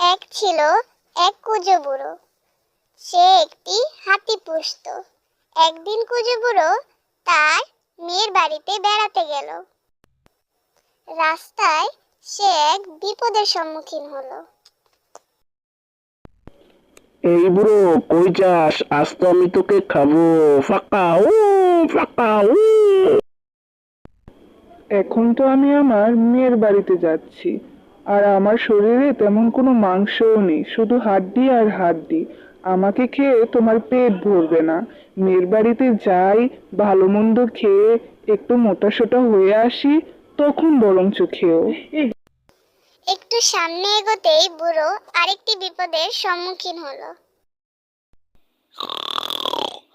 এক ছিল এক কুজো বুড়ো। সে একটি হাতি পুষত। একদিন কুজো বুড়ো তার মেয়ের বাড়িতে বেড়াতে গেল। রাস্তায় সে এক বিপদের সম্মুখীন হলো। এই বুড়ো কই যাস? আজ তো আমি তোকে খাব। ফাঁকা ও ফাঁকা ও এখন তো আমি আমার মেয়ের বাড়িতে যাচ্ছি। আর আমার শরীরে তেমন কোনো মাংসও নেই শুধু হাড্ডি আর হাড্ডি। আমাকে খেয়ে তোমার পেট ভরবে না। মেয়ের বাড়িতে যাই ভালো মন্দ খেয়ে একটু মোটা সোটা হয়ে আসি তখন বরঞ্চ খেও। একটু সামনে এগোতেই বুড়ো আরেকটি বিপদের সম্মুখীন হলো।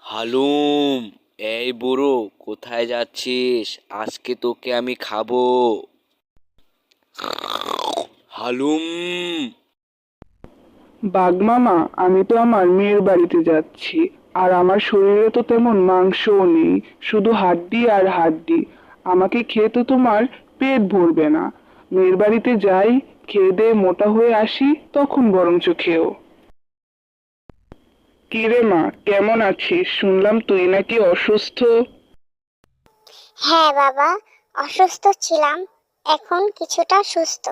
হালুম এই বুড়ো কোথায় যাচ্ছিস? আজকে তোকে আমি খাব। হালুম বাগমামা আমি তো আমার মেয়ের বাড়িতে যাচ্ছি। আর আমার শরীরে তো তেমন মাংসও নেই শুধু হাড্ডি আর হাড্ডি। আমাকে খেয়ে তো তোমার পেট ভরবে না। মেয়ের বাড়িতে যাই খেয়ে দিয়ে মোটা হয়ে আসি তখন বরঞ্চ খেও। কিরে মা কেমন আছিস? শুনলাম তুই নাকি অসুস্থ। হ্যাঁ বাবা অসুস্থ ছিলাম এখন কিছুটা সুস্থ।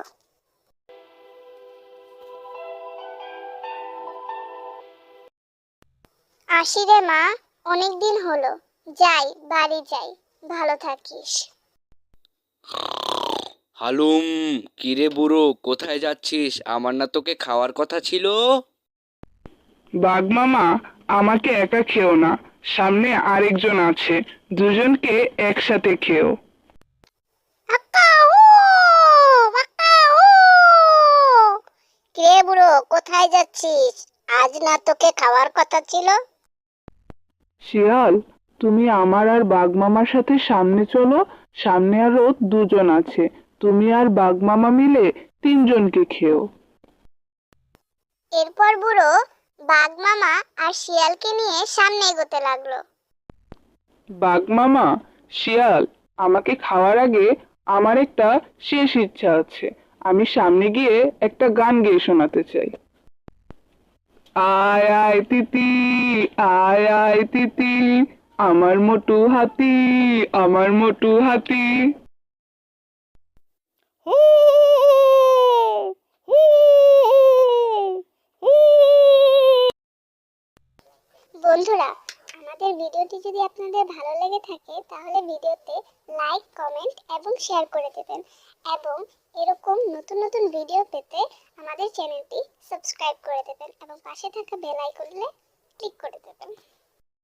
আসি রে মা অনেক দিন হলো। যাই বাড়ি যাই। ভালো থাকিস। হালুম কিরে বুড়ো কোথায় যাচ্ছিস? আমার না তোকে খাওয়ার কথা ছিল। বাগমামা আমাকে একা খেও না। সামনে আরেকজন আছে। দুজনকে একসাথে খেও। কে বুড়ো কোথায় যাচ্ছিস? আজ না তোকে খাওয়ার কথা ছিল? শিয়াল তুমি আমার আর বাগমামার সাথে সামনে চলো সামনে আর আরও দুজন আছে। তুমি আর বাগমামা মিলে তিনজনকে খেও। এরপর বুড়ো বাঘ মামা আর শিয়ালকে নিয়ে সামনে এগোতে লাগল। বাগমামা শিয়াল আমাকে খাওয়ার আগে আমার একটা শেষ ইচ্ছা আছে। আমি সামনে গিয়ে একটা গান গেয়ে শোনাতে চাই। আয় আয় তিতি আয় আয় তিতি আমার মোটু হাতি আমার মোটু হাতি। বন্ধুরা আমাদের ভিডিওটি যদি আপনাদের ভালো লেগে থাকে তাহলে ভিডিওতে লাইক কমেন্ট এবং শেয়ার করে দেবেন। এবং এরকম নতুন নতুন ভিডিও পেতে আমাদের চ্যানেলটি সাবস্ক্রাইব করে দেবেন এবং পাশে থাকা বেল আইকনে ক্লিক করে দেবেন।